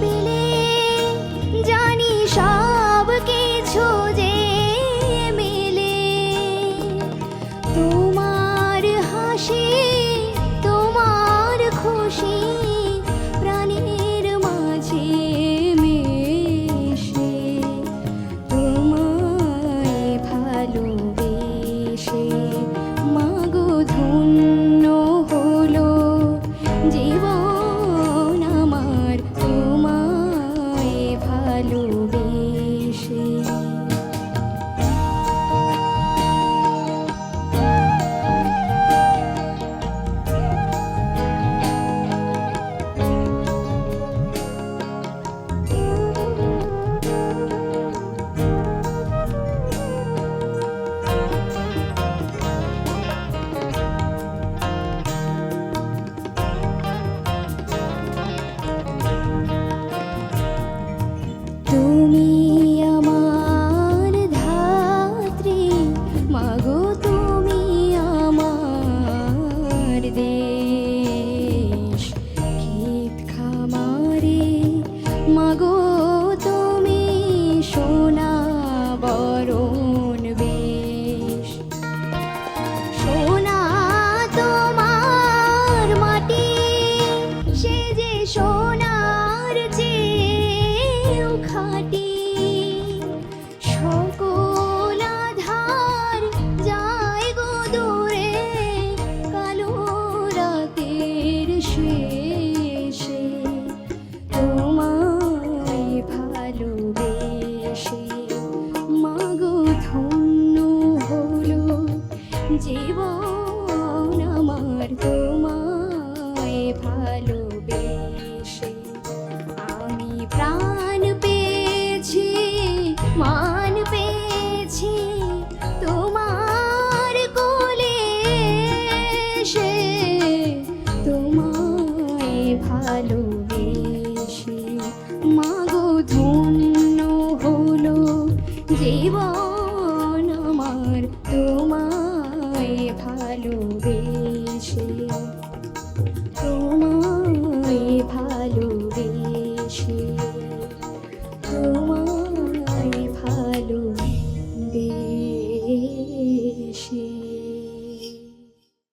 পেলে জানি সব কিছু যে মেলে। তোমার হাসি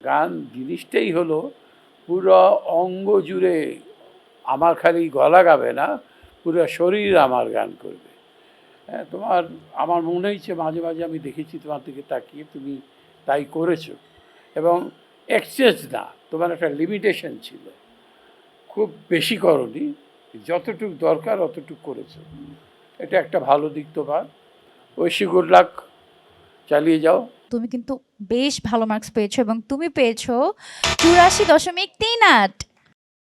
গান জিনিসটাই হলো পুরো অঙ্গ জুড়ে আমার খালি গলা গাবে না, পুরো শরীর আমার গান করবে। হ্যাঁ তোমার, আমার মনে হয়েছে মাঝে মাঝে আমি দেখেছি তোমার দিকে তাকিয়ে তুমি তাই করেছ। এবং এক্সচেঞ্জ না, তোমার একটা লিমিটেশন ছিল। খুব বেশি করনি, যতটুকু দরকার অতটুকু করেছ। এটা একটা ভালো দিক তোমার। ঐশী গুড লাক চালিয়ে যাও। তুমি কিন্তু বেশ ভালো মার্কস পেয়েছ এবং তুমি পেয়েছ চুরাশি দশমিক তিন আট।